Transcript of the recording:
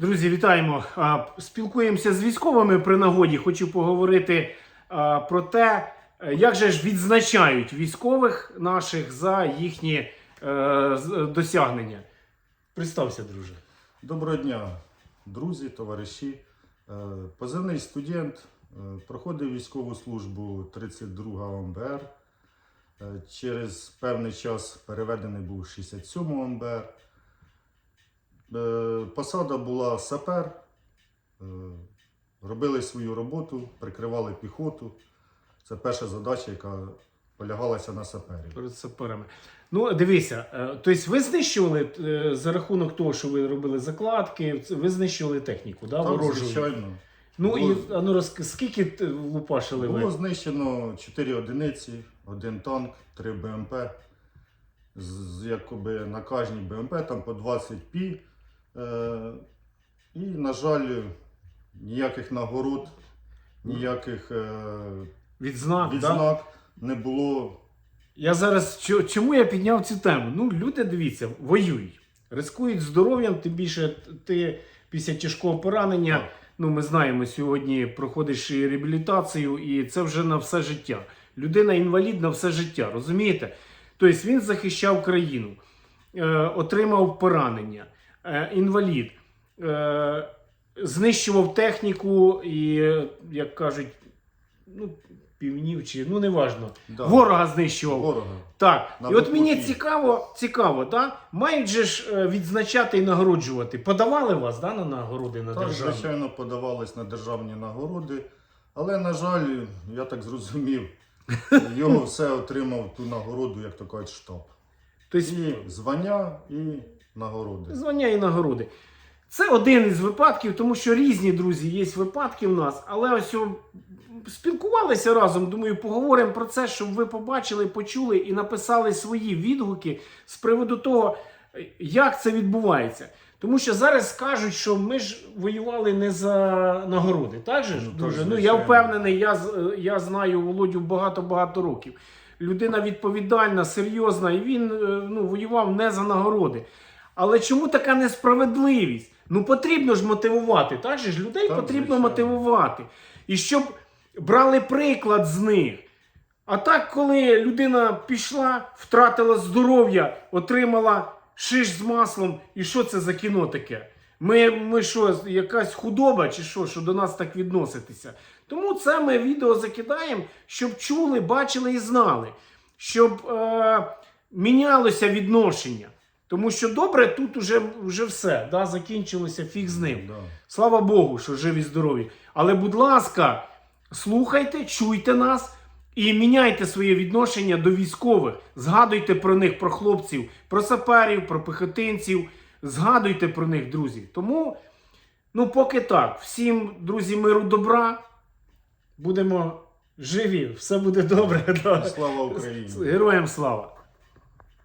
Друзі, вітаємо! Спілкуємося з військовими при нагоді. Хочу поговорити про те, е, як же ж відзначають військових наших за їхні е, досягнення. Представся, друже. Доброго дня, друзі, товариші. Е, Позивний студент е, проходив військову службу 32 ОМБР. Е, Через певний час переведений був 67 ОМБР. Е, Посада була сапер. Е, Робили свою роботу, прикривали піхоту. Це перша задача, яка полягалася на саперів. Перед саперами. Ну, дивися, е, тобто ви знищували за рахунок того, що ви робили закладки, ви знищували техніку, да, Так, ворожу? звичайно. Ну і Було- а ну, розк... скільки лупашили ви? Було знищено 4 одиниці, один танк, 3 БМП. З- якоби на кожній БМП там по 20 пі. Е, і, на жаль, ніяких нагород, ніяких е, Відзнак, да? не було. Я зараз чому я підняв цю тему? Ну, люди, дивіться, воюють, рискують здоров'ям, тим більше ти після тяжкого поранення. Так. Ну, ми знаємо, сьогодні проходиш реабілітацію, і це вже на все життя. Людина інвалід на все життя, розумієте? Тобто він захищав країну, е, отримав поранення, інвалід, е, знищував техніку і, е, як кажуть, ну, півнів чи ну неважно. Да. Ворога знищував. Ворога. Так. На і от мені цікаво, цікаво, так? Мають же ж е, відзначати і нагороджувати. Подавали вас да, на нагороди на Так, державу? звичайно, подавались на державні нагороди. Але, на жаль, я так зрозумів, його все отримав ту нагороду, як то кажуть, штаб. Тобто І звання, і нагороди. звання і нагороди. Це один із випадків, тому що різні друзі, є випадки в нас, але ось о, спілкувалися разом. Думаю, поговоримо про це, щоб ви побачили, почули і написали свої відгуки з приводу того, як це відбувається. Тому що зараз кажуть, що ми ж воювали не за нагороди, так же ж, Ну, так. Ну я впевнений, я, я знаю Володю багато-багато років. Людина відповідальна, серйозна, і він е, ну, воював не за нагороди. Але чому така несправедливість? Ну потрібно ж мотивувати, так же ж людей Так, потрібно звичайно. мотивувати. І щоб брали приклад з них. А так, коли людина пішла, втратила здоров'я, отримала шиш з маслом, і що це за кіно таке? Ми, ми що, якась худоба чи що, що до нас так відноситися? Тому це ми відео закидаємо, щоб чули, бачили і знали, щоб е, мінялося відношення. Тому що добре, тут уже, вже все, да, закінчилося фіг з ним. Да. Слава Богу, що живі здорові. Але, будь ласка, слухайте, чуйте нас і міняйте своє відношення до військових. Згадуйте про них, про хлопців, про саперів, про пехотинців. Згадуйте про них, друзі. Тому, ну, поки так. Всім, друзі, миру добра. Будемо живі, все буде добре. Слава Україні! Героям слава!